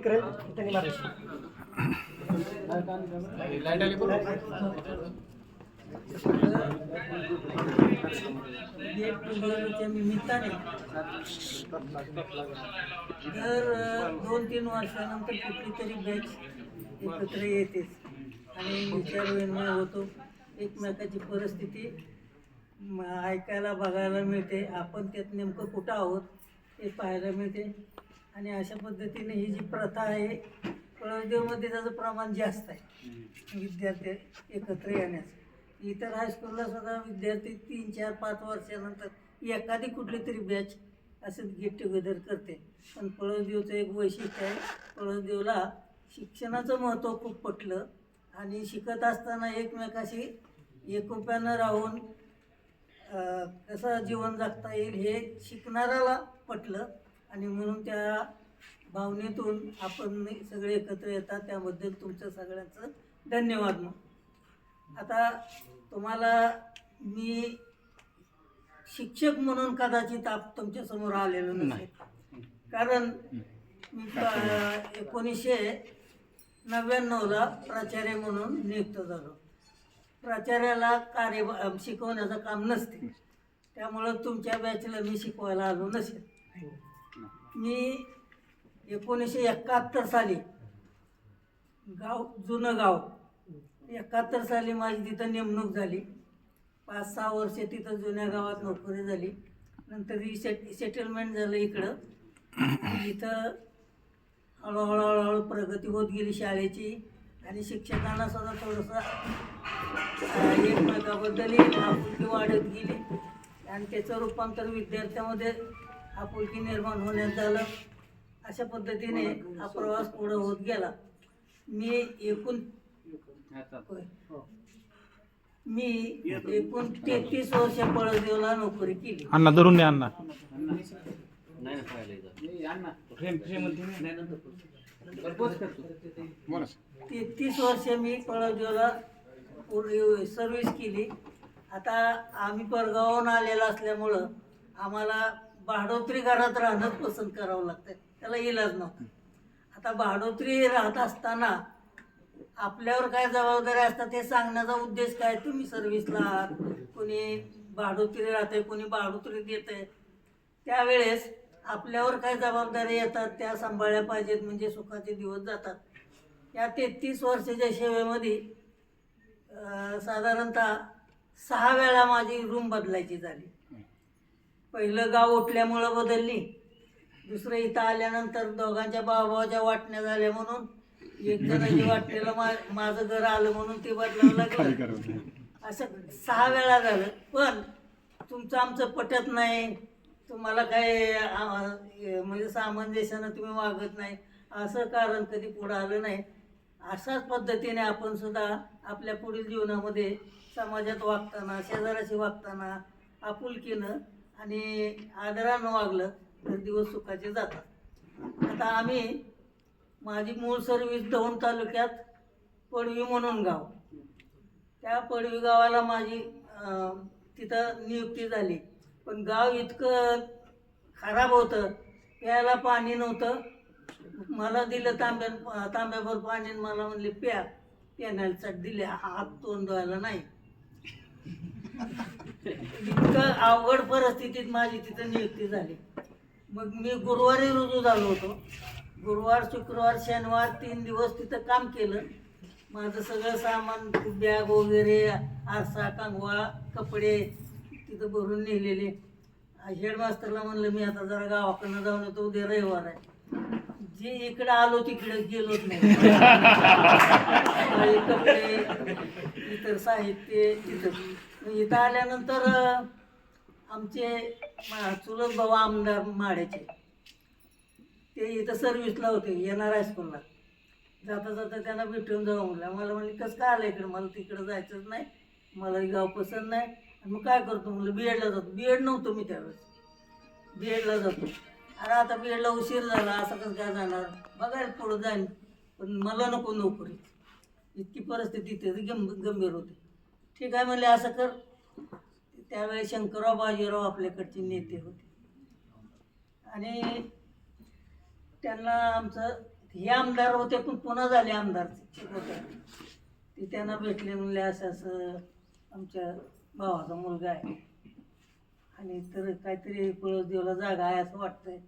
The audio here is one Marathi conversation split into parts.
वरती करेल त्यांनी मारायची निमित्ताने दर दोन तीन वर्षानंतर कुठली तरी बॅच एकत्र येतेच आणि विचार विनिमय होतो. एकमेकाची परिस्थिती ऐकायला बघायला मिळते. आपण त्यात नेमकं कुठं आहोत हे पाहायला मिळते. आणि अशा पद्धतीने ही जी प्रथा आहे कळवदेवमध्ये त्याचं प्रमाण जास्त आहे. विद्यार्थी एकत्र येण्याचं. इतर हायस्कूलला सुद्धा विद्यार्थी तीन चार पाच वर्षानंतर एखादी कुठली तरी बॅच असं गेट टुगेदर करते. पण पळसदेवचं एक वैशिष्ट्य आहे पळसदेवला शिक्षणाचं महत्त्व खूप पटलं आणि शिकत असताना एकमेकाशी एकोप्यानं राहून कसं जीवन जगता येईल हे शिकणाऱ्याला पटलं. आणि म्हणून त्या भावनेतून आपण सगळे एकत्र येतात. त्याबद्दल तुमचं सगळ्यांचं धन्यवाद मग. आता तुम्हाला मी शिक्षक म्हणून कदाचित आप तुमच्यासमोर आलेलो नसेल. कारण मी एकोणीसशे नव्याण्णवला प्राचार्य म्हणून नियुक्त झालो. प्राचार्याला कार्य शिकवण्याचं काम नसते. त्यामुळं तुमच्या बॅचला मी शिकवायला आलो नसेल. मी एकोणीसशे एकाहत्तर साली गाव जुनं गाव. एकाहत्तर साली माझी तिथं नेमणूक झाली. पाच सहा वर्ष तिथं जुन्या गावात नोकरी झाली. नंतर ही सेट सेटलमेंट झालं इकडं. इथं हळूहळू हळूहळू प्रगती होत गेली शाळेची आणि शिक्षकांना सुद्धा थोडंसं एकमेकाबद्दल एकमेकाबद्दलही आपुलकी वाढत गेली. आणि त्याचं रूपांतर विद्यार्थ्यामध्ये आपुलकी निर्माण होण्यात झालं. अशा पद्धतीने हा प्रवास पुढं होत गेला. मी एकूण. मी एकूण तेहतीस वर्ष पळसदेवला नोकरी केली. अण्णा धरून द्या अण्णा. तेहतीस वर्ष मी पळसदेवला पूर्वी सर्व्हिस केली. आता आम्ही परगावून आलेला असल्यामुळं आम्हाला भाडोत्री घरात राहणं पसंत करावं लागतं त्याला इलाज नव्हता. आता भाडोत्री राहत असताना आपल्यावर काय जबाबदारी असतात ते सांगण्याचा उद्देश काय? तुम्ही सर्व्हिसला आहात कोणी भाडोत्री राहते कोणी भाडोत्री आहे त्यावेळेस आपल्यावर काय जबाबदारी येतात त्या सांभाळल्या पाहिजेत म्हणजे सुखाचे दिवस जातात. या तेहतीस वर्षाच्या सेवेमध्ये साधारणतः सहा वेळा माझी रूम बदलायची झाली. पहिलं गाव उठल्यामुळं बदलली. दुसरं इथं आल्यानंतर दोघांच्या भावाभावाच्या वाटण्या झाल्या म्हणून एक जणांची वाटणीला मा माझं घर आलं म्हणून ते बदलावं लागलं. असं सहा वेळा झालं. पण तुमचं आमचं पटत नाही. तुम्हाला काय म्हणजे सामंजस्यानं तुम्ही वागत नाही. असं कारण कधी पुढं आलं नाही. अशाच पद्धतीने आपण सुद्धा आपल्या पुढील जीवनामध्ये समाजात वागताना शेजाराशी वागताना आपुलकीनं आणि आदरानं वागलं तर दिवस सुखाचे जातात. आता आम्ही माझी मूळ सर्विस दौंड तालुक्यात पडवी म्हणून गाव. त्या पडवी गावाला माझी तिथं नियुक्ती झाली. पण गाव इतकं खराब होतं प्यायला पाणी नव्हतं. मला दिलं तांब्या तांब्याभर पाणी आणि मला म्हणले प्या प्यायला चट दिले हात तोंड धुवायला नाही. इतकं अवघड परिस्थितीत माझी तिथं नियुक्ती झाली. मग मी गुरुवारी रुजू झालो होतो. गुरुवार शुक्रवार शनिवार तीन दिवस तिथं काम केलं. माझं सगळं सामान बॅग वगैरे आरसा कांगवा कपडे तिथं भरून नेलेले. हेडमास्तरला म्हणलं मी आता जरा गावाकडनं जाऊन येतो उद्या रविवार आहे. जे इकडे आलो तिकडे गेलोच नाही. कपडे इतर साहित्य तिथं. इथं आल्यानंतर अं, आमचे मा- चुलत भाऊ आमदार माड्याचे ते इथं सर्व्हिसला होते येणार हायस्कूलला जाता जाता त्यांना भेटून जाऊ म्हणलं. मला म्हणले कसं काय आलं इकडं? मला तिकडं जायचंच नाही. मला हे गाव पसंत नाही. आणि मग काय करतो म्हणलं बी एडला जातो. बी एड नव्हतो मी त्यावेळेस. बी एडला जातो. अरे आता बी एडला उशीर झाला असं कसं काय जाणार? बघायला पुढं जाईन. पण मला नको नोकरी इतकी परिस्थिती तिथे गंभ गंभीर होती. ठीक आहे म्हणले असं कर. त्यावेळी शंकरराव बाजीराव आपल्याकडचे नेते होते. आणि त्यांना आमचं हे आमदार होते पण पुन्हा झाले आमदार होते ते त्यांना भेटले म्हणले असं असं आमच्या भावाचा मुलगा आहे. आणि तर काहीतरी पळसदेवला जागा आहे असं वाटतंय.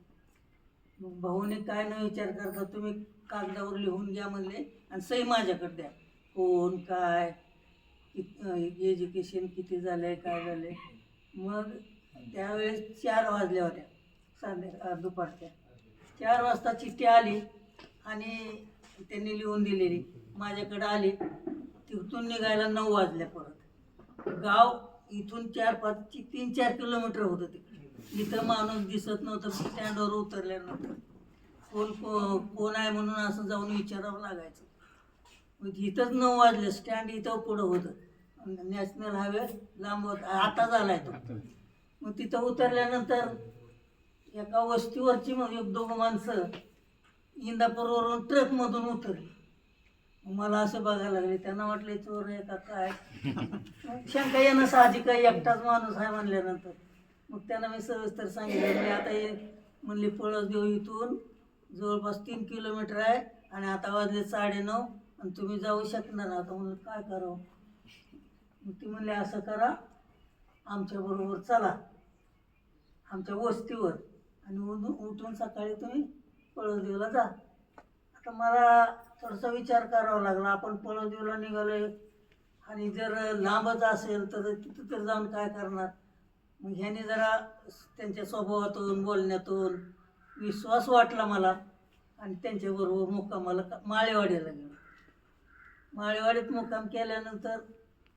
मग भाऊने काय न विचार करता तुम्ही कागदावर लिहून घ्या म्हणले आणि सही माझ्याकडे द्या. कोण काय कित एज्युकेशन किती झालं आहे काय झालं आहे मग त्यावेळेस चार वाजल्या होत्या संध्या दुपारच्या. चार वाजता चिठ्ठी आली आणि त्यांनी लिहून दिलेली. माझ्याकडे आली तिथून निघायला नऊ वाजल्या परत. गाव इथून चार पाच तीन चार किलोमीटर होतं तिकडे इथं माणूस दिसत नव्हतं स्टँडवर उतरल्यानंतर कोण कोण आहे म्हणून असं जाऊन विचारावं लागायचं. इथंच नऊ वाजले स्टँड इथं पुढं होतं. नॅशनल हायवे लांब होता आता झालाय तो. मग तिथं उतरल्यानंतर एका वस्तीवरची मग एक दोघं माणसं इंदापूरवरून ट्रकमधून उतरली. मला असं बघायला लागले त्यांना वाटले चोर आहे का काय? शंका येणं साहजिक आहे एकटाच माणूस आहे म्हणल्यानंतर. मग त्यांना मी सविस्तर सांगितलं म्हणजे आता हे म्हणले पळस देऊ इथून जवळपास तीन किलोमीटर आहे आणि आता वाजले साडेनऊ. आणि तुम्ही जाऊ शकणार ना आता म्हणलं काय करावं? मग ती म्हणले असं करा आमच्याबरोबर चला आमच्या वस्तीवर आणि उठून उठून सकाळी तुम्ही पळसदेवला जा. आता मला थोडासा विचार करावा लागला. आपण पळसदेवला आहे आणि जर लांबच असेल तर तिथं तर जाऊन काय करणार? मग ह्याने जरा त्यांच्या स्वभावातून बोलण्यातून विश्वास वाटला मला आणि त्यांच्याबरोबर मुक्कामाला का- माळेवाडीला गेलो. माळेवाडीत मुक्काम केल्यानंतर